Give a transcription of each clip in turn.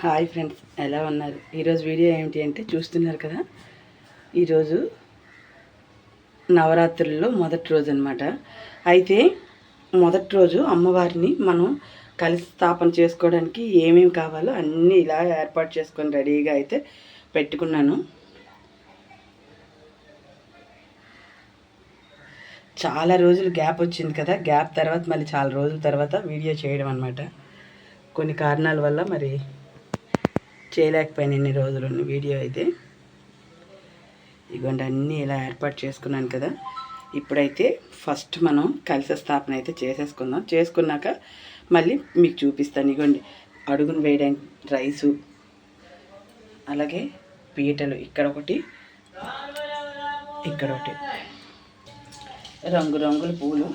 Hi friends ఎలా ఉన్నారు? ఈరోజు వీడియో ఏమిటి అంటే చూస్తున్నారు కదా ఈరోజు నవరాత్రుల్లో మొదటి రోజు అనమాట అయితే మొదటి రోజు అమ్మవారిని మనం కలిసి స్థాపన చేసుకోవడానికి ఏమేమి కావాలో అన్నీ ఇలా ఏర్పాటు చేసుకొని రెడీగా అయితే పెట్టుకున్నాను. చాలా రోజులు గ్యాప్ వచ్చింది కదా గ్యాప్ తర్వాత మళ్ళీ చాలా రోజుల తర్వాత వీడియో చేయడం అనమాట కొన్ని కారణాల వల్ల మరి చేయలేకపోయాను ఇన్ని రోజులు వీడియో అయితే. ఇగోండి అన్నీ ఇలా ఏర్పాటు చేసుకున్నాను కదా. ఇప్పుడైతే ఫస్ట్ మనం కలిస స్థాపన అయితే చేసేసుకుందాం. చేసుకున్నాక మళ్ళీ మీకు చూపిస్తాను. ఇగోండి అడుగును వేయడానికి రైసు అలాగే పీటలు ఇక్కడ ఒకటి ఇక్కడ ఒకటి. రంగురంగుల పూలు.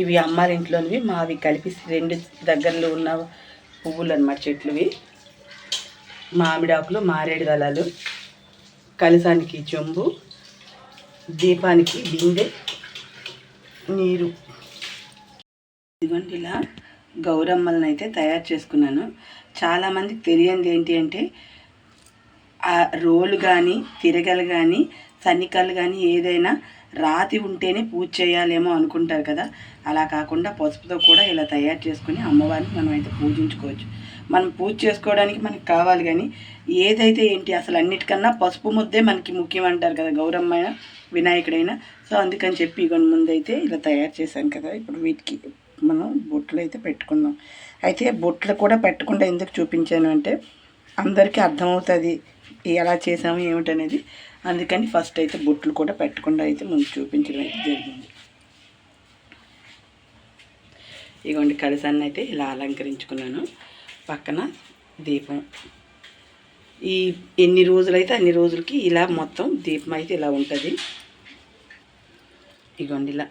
ఇవి అమ్మారింట్లోనివి మావి కలిపి రెండు దగ్గరలో ఉన్న పువ్వులు అనమాట చెట్లువి. మామిడాకులు మారేడు దళాలు కలసానికి చెంబు దీపానికి బిందె నీరు. ఇదిగోండి ఇలా గౌరమ్మలను అయితే తయారు చేసుకున్నాను. చాలామందికి తెలియంది ఏంటి అంటే ఆ రోలు కానీ తిరగలు కానీ సన్నికలు కానీ ఏదైనా రాతి ఉంటేనే పూజ చేయాలేమో అనుకుంటారు కదా. అలా కాకుండా పసుపుతో కూడా ఇలా తయారు చేసుకుని అమ్మవారిని మనం అయితే పూజించుకోవచ్చు. మనం పూజ చేసుకోవడానికి మనకి కావాలి కానీ ఏదైతే ఏంటి అసలు అన్నిటికన్నా పసుపు ముద్దే మనకి ముఖ్యం అంటారు కదా గౌరమ్మ అయినా వినాయకుడైనా. సో అందుకని చెప్పి ఇక ముందైతే ఇలా తయారు చేశాను కదా. ఇప్పుడు వీటికి మనం బొట్లు అయితే పెట్టుకుందాం. అయితే బొట్లు కూడా పెట్టకుండా ఎందుకు చూపించాను అంటే అందరికీ అర్థమవుతుంది ఎలా చేసాము ఏమిటనేది. అందుకని ఫస్ట్ అయితే బొట్లు కూడా పెట్టకుండా అయితే ముందు చూపించడం అయితే జరిగింది. ఇగోండి కలసాన్ని అయితే ఇలా అలంకరించుకున్నాను. పక్కన దీపం. ఈ ఎన్ని రోజులైతే అన్ని రోజులకి ఇలా మొత్తం దీపం అయితే ఇలా ఉంటుంది. ఇగోండి ఇలా.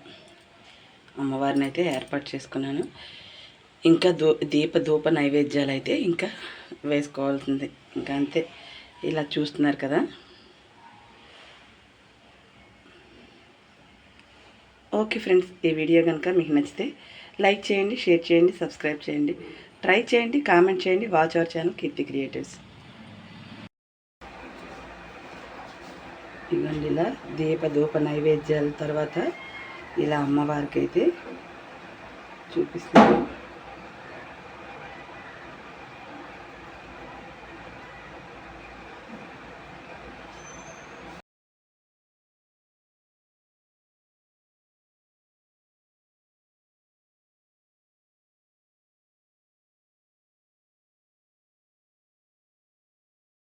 అమ్మవారిని అయితే ఏర్పాటు చేసుకున్నాను. ఇంకా దూ దీప ధూప నైవేద్యాలు అయితే ఇంకా వేసుకోవాల్సింది. ఇంకా అంతే. ఇలా చూస్తున్నారు కదా. ఓకే ఫ్రెండ్స్ ఈ వీడియో కనుక మీకు నచ్చితే లైక్ చేయండి షేర్ చేయండి సబ్స్క్రైబ్ చేయండి. ట్రై చేయండి కామెంట్ చేయండి watch our channel Keerthi creatives ఇవ్వండి ఇలా దీప ధూప నైవేద్యాల తర్వాత ఇలా అమ్మవారికి అయితే చూపిస్తాను